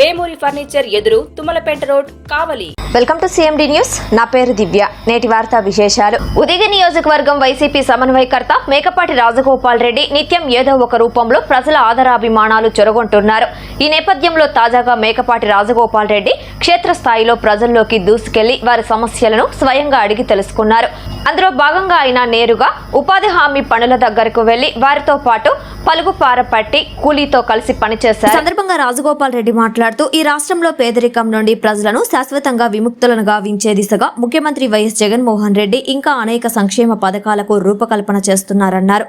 Vemuri furniture ఎదురు Tummalapeta road Kavali. Welcome to CMD news నా పేరు దివ్య. నేటి వార్తా విశేషాలు. ఉదిగ నియోజకవర్గం వైసీపీ సమన్వయకర్త మేకపాటి రాజగోపాల్ రెడ్డి నిత్యం ఏదో ఒక రూపంలో ప్రజల ఆదరాభిమానాలు చొరగొంటున్నారు. ఈ నేపథ్యంలో తాజాగా మేకపాటి రాజగోపాల్ రెడ్డి క్షేత్రస్థాయిలో ప్రజల్లోకి దూసుకెళ్ళి వారి సమస్యలను స్వయంగా అడిగి తెలుసుకున్నారు. అందులో భాగంగా ఆయన నేరుగా ఉపాధి హామీ పనుల దగ్గరకు వెళ్ళి వారితో పాటు పలుగు పార పట్టి కూలీతో కలిసి పనిచేశారు. సందర్భంగా రాజగోపాల్ రెడ్డి మాట్లాడుతూ ఈ రాష్ట్రంలో పేదరికం నుండి ప్రజలను శాశ్వతంగా విముక్తులను గావించే దిశగా ముఖ్యమంత్రి వైఎస్ జగన్మోహన్ రెడ్డి ఇంకా అనేక సంక్షేమ పథకాలకు రూపకల్పన చేస్తున్నారన్నారు.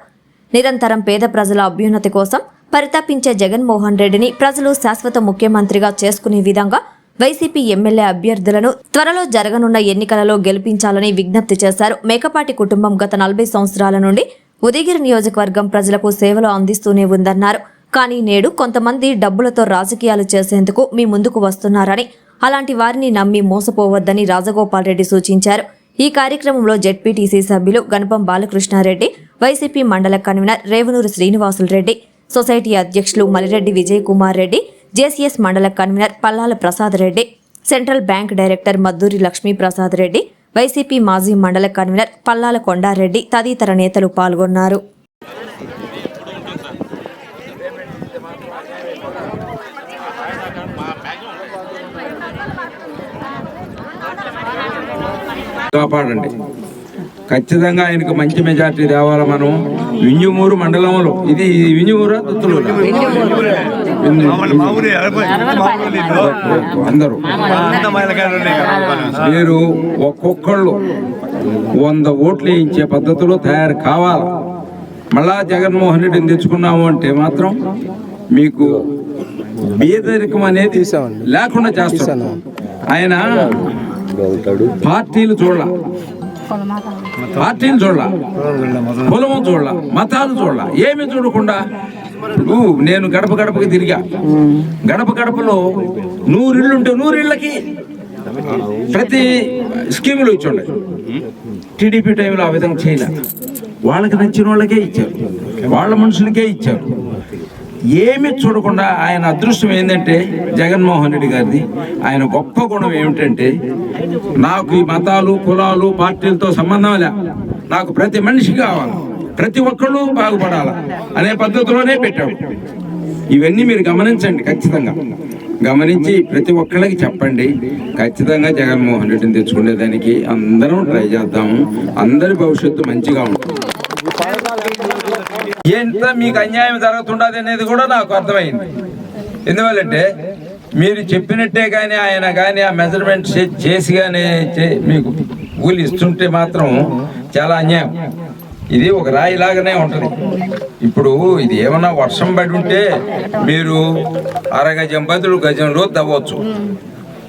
నిరంతరం పేద ప్రజల అభ్యున్నతి కోసం పరితపించే జగన్మోహన్ రెడ్డిని ప్రజలు శాశ్వత ముఖ్యమంత్రిగా చేసుకునే విధంగా వైసీపీ ఎమ్మెల్యే అభ్యర్థులను త్వరలో జరగనున్న ఎన్నికలలో గెలిపించాలని విజ్ఞప్తి చేశారు. మేకపాటి కుటుంబం గత నలభై సంవత్సరాల నుండి ఉదయగిరి నియోజకవర్గం ప్రజలకు సేవలు అందిస్తూనే ఉందన్నారు. కానీ నేడు కొంతమంది డబ్బులతో రాజకీయాలు చేసేందుకు మీ ముందుకు వస్తున్నారని అలాంటి వారిని నమ్మి మోసపోవద్దని రాజగోపాల్ రెడ్డి సూచించారు. ఈ కార్యక్రమంలో జెడ్పీటీసీ సభ్యులు గణపం బాలకృష్ణారెడ్డి వైసీపీ మండల కన్వీనర్ రేవనూరు శ్రీనివాసులు రెడ్డి సొసైటీ అధ్యక్షులు మలిరెడ్డి విజయ్ కుమార్ రెడ్డి జేసీఎస్ మండల convener Pallala Prasad Reddy central bank director Madduri Lakshmi Prasad Reddy YCP మాజీ మండల కన్వీనర్ పల్లాల కొండారెడ్డి తదితర నేతలు పాల్గొన్నారు. కాపాడండి. ఖచ్చితంగా ఆయనకు మంచి మెజార్టీ తేవాలి మనం. వింజమూరు మండలంలో. ఇది వింజమూరు అందరూ. మీరు ఒక్కొక్కళ్ళు వంద ఓట్లు వేయించే పద్ధతిలో తయారు కావాలి? మళ్ళా జగన్మోహన్ రెడ్డిని తెచ్చుకున్నాము అంటే మాత్రం మీకు బీదరికం అనేది లేకుండా చేస్తాను ఆయన పార్టీలు చూడాల. పార్టీలు చూడాల. కులము చూడాల. మతాలు చూడాల. ఏమి చూడకుండా ఇప్పుడు నేను గడప గడపకి తిరిగా. గడప గడపలో నూరిళ్ళు ఉంటే నూరిళ్ళకి ప్రతి స్కీములు ఇచ్చుండే. టీడీపీ టైంలో ఆ విధంగా చేయలే. వాళ్ళకి నచ్చిన వాళ్ళకే ఇచ్చారు. వాళ్ళ మనుషులకే ఇచ్చారు. ఏమి చూడకుండా ఆయన అదృష్టం ఏంటంటే జగన్మోహన్ రెడ్డి గారిది. ఆయన గొప్ప గుణం ఏమిటంటే నాకు ఈ మతాలు కులాలు పార్టీలతో సంబంధం లే. నాకు ప్రతి మనిషి కావాలి. ప్రతి ఒక్కళ్ళు బాగుపడాలి అనే పద్ధతిలోనే పెట్టాడు ఇవన్నీ మీరు గమనించండి ఖచ్చితంగా. గమనించి ప్రతి ఒక్కళ్ళకి చెప్పండి. ఖచ్చితంగా జగన్మోహన్ రెడ్డిని తెచ్చుకునేదానికి అందరం ట్రై చేద్దాము. అందరి భవిష్యత్తు మంచిగా ఉంటుంది. ఎంత మీకు అన్యాయం జరుగుతుండదు అనేది కూడా నాకు అర్థమైంది. ఎందువల్లంటే మీరు చెప్పినట్టే కానీ ఆయన కానీ ఆ మెజర్మెంట్ చేసి కానీ చే- మీకు కూలి ఇస్తుంటే మాత్రం చాలా అన్యాయం. ఇది ఒక రాయి లాగానే ఉంటుంది. ఇప్పుడు ఇది ఏమన్నా వర్షం పడి ఉంటే మీరు అరగజం బదులు గజంలో తవ్వచ్చు.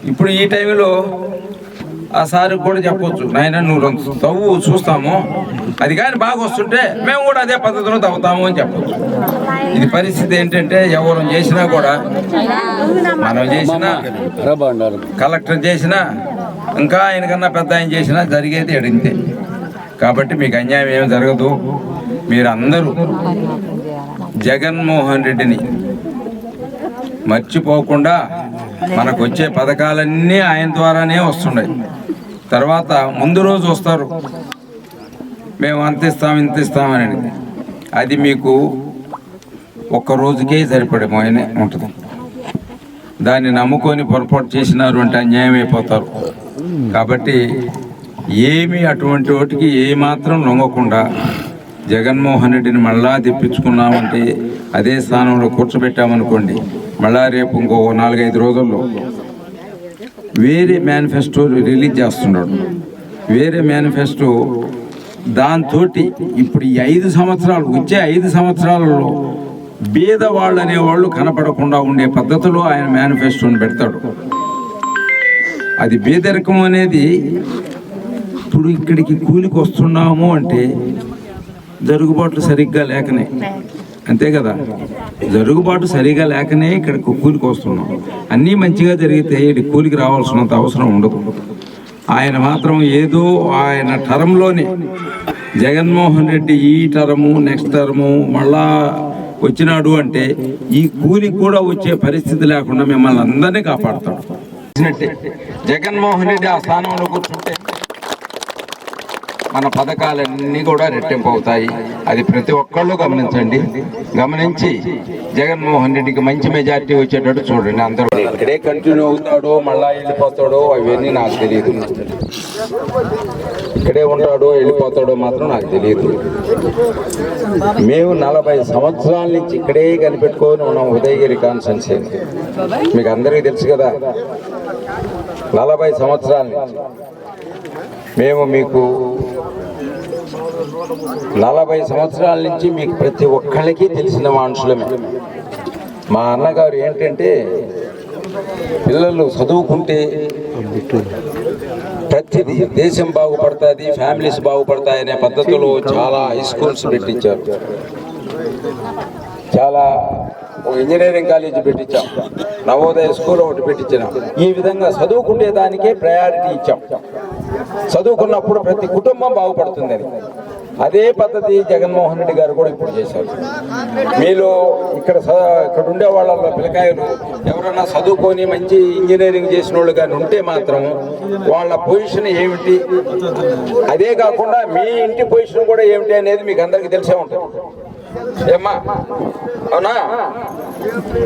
ఇప్పుడు ఈ టైంలో ఆ సార్ కూడా చెప్పొచ్చు. నాయన నువ్వు తవ్వు చూస్తాము. అది కానీ బాగా వస్తుంటే మేము కూడా అదే పద్ధతిలో తవ్వుతాము అని చెప్పొచ్చు. ఇది పరిస్థితి ఏంటంటే ఎవరు చేసినా కూడా మనం చేసినా కలెక్టర్ చేసినా ఇంకా ఆయనకన్నా పెద్ద ఆయన చేసినా జరిగేది అడిగితే. కాబట్టి మీకు అన్యాయం ఏమి జరగదు. మీరు అందరూ జగన్మోహన్ రెడ్డిని మర్చిపోకుండా మనకు వచ్చే పథకాలన్నీ ఆయన ద్వారానే వస్తున్నాయి. తర్వాత ముందు రోజు వస్తారు. మేము అంత ఇస్తాం ఇంత ఇస్తామని అది మీకు ఒక్క రోజుకే సరిపడమోనే ఉంటుంది. దాన్ని నమ్ముకొని పొరపాటు చేసినారు అంటే అన్యాయం అయిపోతారు. కాబట్టి ఏమి అటువంటి వాటికి ఏమాత్రం లొంగకుండా జగన్మోహన్ రెడ్డిని మళ్ళా తెప్పించుకున్నామంటే అదే స్థానంలో కూర్చోబెట్టామనుకోండి మళ్ళా రేపు ఇంకో నాలుగైదు రోజుల్లో వేరే మేనిఫెస్టో రిలీజ్ చేస్తున్నాడు. వేరే మేనిఫెస్టో దాంతో ఇప్పుడు ఈ ఐదు సంవత్సరాలు వచ్చే ఐదు సంవత్సరాలలో బీద వాళ్ళు అనేవాళ్ళు కనపడకుండా ఉండే పద్ధతిలో ఆయన మేనిఫెస్టోని పెడతాడు. అది బీదరికం అనేది ఇప్పుడు ఇక్కడికి కూలికి వస్తున్నాము అంటే జరుగుబాట్లు సరిగ్గా లేకనే. అంతే కదా? జరుగుబాటు సరిగా లేకనే ఇక్కడ కూలికి వస్తున్నాం. అన్నీ మంచిగా జరిగితే ఇటు కూలికి రావాల్సినంత అవసరం ఉండదు. ఆయన మాత్రం ఏదో ఆయన టర్మ్లోనే జగన్మోహన్ రెడ్డి ఈ టర్ము నెక్స్ట్ టర్ము మళ్ళా వచ్చినాడు అంటే ఈ కూలి కూడా వచ్చే పరిస్థితి లేకుండా మిమ్మల్ని అందరినీ కాపాడతాడు. జగన్మోహన్ రెడ్డి ఆ స్థానంలో కూర్చుంటే మన పథకాలన్నీ కూడా రెట్టింపు అవుతాయి. అది ప్రతి ఒక్కళ్ళు గమనించండి. గమనించి జగన్మోహన్ రెడ్డికి మంచి మెజారిటీ వచ్చేటట్టు చూడండి అందరూ. ఇక్కడే కంటిన్యూ అవుతాడో మళ్ళా వెళ్ళిపోతాడో అవన్నీ నాకు తెలియదు. ఇక్కడే ఉంటాడో వెళ్ళిపోతాడో మాత్రం నాకు తెలియదు. మేము నలభై సంవత్సరాల నుంచి ఇక్కడే కనిపెట్టుకొని ఉన్నాం ఉదయగిరి కాన్సెన్సీ మీకు అందరికీ తెలుసు కదా. నలభై సంవత్సరాల నుంచి. మేము మీకు నలభై సంవత్సరాల నుంచి మీకు ప్రతి ఒక్కళ్ళకి తెలిసిన మనుషులమే. మా అన్నగారు ఏంటంటే పిల్లలు చదువుకుంటే ప్రతిదీ దేశం బాగుపడుతుంది ఫ్యామిలీస్ బాగుపడతాయనే పద్ధతిలో చాలా హై స్కూల్స్ పెట్టించారు. చాలా ఇంజనీరింగ్ కాలేజీ పెట్టించాం. నవోదయ స్కూల్ ఒకటి పెట్టించాం ఈ విధంగా చదువుకునే దానికే ప్రయారిటీ ఇచ్చాం. చదువుకున్నప్పుడు ప్రతి కుటుంబం బాగుపడుతుందని అదే పద్ధతి జగన్మోహన్ రెడ్డి గారు కూడా ఇప్పుడు చేశారు. మీలో ఇక్కడ ఇక్కడ ఉండే వాళ్ళలో పిల్లకాయలు ఎవరైనా చదువుకొని మంచి ఇంజనీరింగ్ చేసిన వాళ్ళు కానీ ఉంటే మాత్రం వాళ్ళ పొజిషన్ ఏమిటి? అదే కాకుండా మీ ఇంటి పొజిషన్ కూడా ఏమిటి అనేది మీకు అందరికీ తెలిసే ఉంటుంది. ఏమ్మా? అవునా?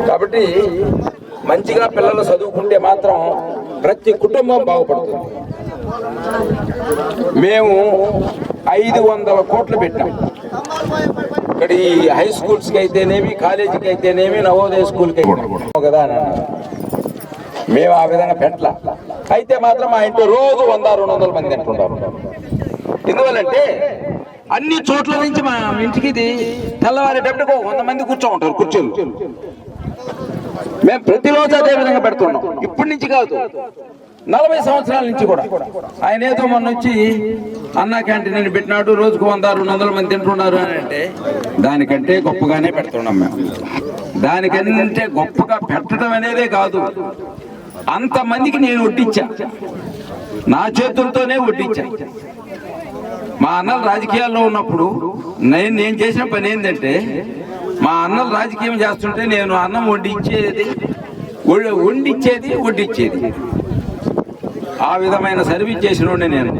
కాబట్టి మంచిగా పిల్లలు చదువుకుంటే మాత్రం ప్రతి కుటుంబం బాగుపడుతుంది. మేము ఐదు వందల కోట్లు పెట్టాం. ఇక్కడ ఈ హై స్కూల్స్కి అయితేనేమి కాలేజీకి అయితేనేమి నవోదయ స్కూల్కి అయితే కదా అని మేము ఆ విధంగా పెట్టల. అయితే మాత్రం మా ఇంట్లో రోజు వంద రెండు వందల మంది తింటుంటారు ఎందువల్లంటే అన్ని చోట్ల నుంచి మా ఇంటికి ఇది వంద మంది కూర్చో ఉంటారు కుర్చీలు మేము ప్రతిరోజు అదే విధంగా పెడుతున్నాం. ఇప్పటి నుంచి కాదు. నలభై సంవత్సరాల నుంచి కూడా. ఆయన ఏదో మొన్న వచ్చి అన్నా క్యాంటీన్ అని పెట్టినాడు రోజుకు వంద రెండు వందల మంది తింటున్నారు అని అంటే దానికంటే గొప్పగానే పెడుతున్నాం మేము. దానికంటే గొప్పగా పెట్టడం అనేదే కాదు. అంతమందికి నేను వడ్డించా. నా చేతులతోనే వడ్డించా. మా అన్నలు రాజకీయాల్లో ఉన్నప్పుడు నేను నేను చేసిన పని ఏంటంటే మా అన్నలు రాజకీయం చేస్తుంటే నేను అన్నం వడ్డించేది వండిచ్చేది వడ్డిచ్చేది ఆ విధమైన సర్వీస్ చేసిన నేను.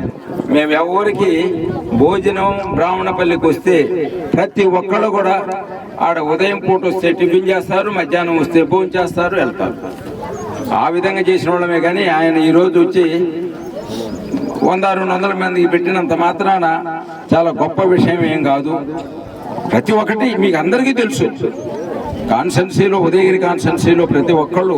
మేము ఎవరికి భోజనం బ్రాహ్మణపల్లికి వస్తే ప్రతి ఒక్కళ్ళు కూడా ఆడ ఉదయం పూట వస్తే టిఫిన్ చేస్తారు మధ్యాహ్నం వస్తే భోజనం చేస్తారు వెళ్తారు. ఆ విధంగా చేసిన వాళ్ళమే కానీ ఆయన ఈరోజు వచ్చి వంద రెండు వందల మందికి పెట్టినంత మాత్రాన చాలా గొప్ప విషయం ఏం కాదు. ప్రతి ఒక్కటి మీకు అందరికీ తెలుసు. కాన్సెన్సీలో ఉదయగిరి కాన్సెన్సీలో ప్రతి ఒక్కళ్ళు